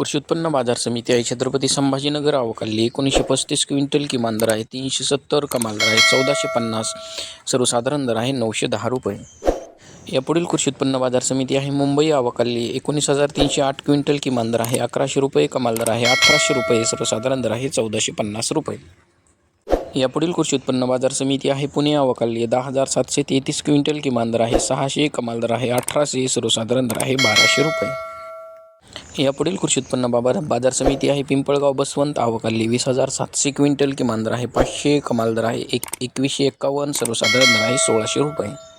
कृषी उत्पन्न बाजार समिती आहे. छत्रपती संभाजीनगर अवकाली एकोणीसशे पस्तीस क्विंटल किमान दर आहे. तीनशे सत्तर कमाल दर आहे. चौदाशे पन्नास सर्वसाधारण दर आहे. नऊशे दहा रुपये. यापुढील कृषी उत्पन्न बाजार समिती आहे. मुंबई अवकाली एकोणीस हजार तीनशे आठ क्विंटल किमान दर आहे. अकराशे रुपये कमाल दर आहे. अठराशे रुपये सर्वसाधारण दर आहे. चौदाशे पन्नास रुपये. यापुढील कृषी उत्पन्न बाजार समिती आहे. पुणे अवकाली दहा हजार सातशे तेहतीस क्विंटल किमान दर आहे. सहाशे कमाल दर आहे. अठराशे सर्वसाधारण दर आहे. बाराशे रुपये. यापुढील कृषी उत्पन्न बाजार बाजार समिती आहे. पिंपळगाव बसवंत आवकाली वीस हजार सातशे क्विंटल किमान दर आहे. पाचशे कमाल दर आहे. एक एकवीसशे एक्कावन्न सर्वसाधारण दर आहे. सोळाशे रुपये.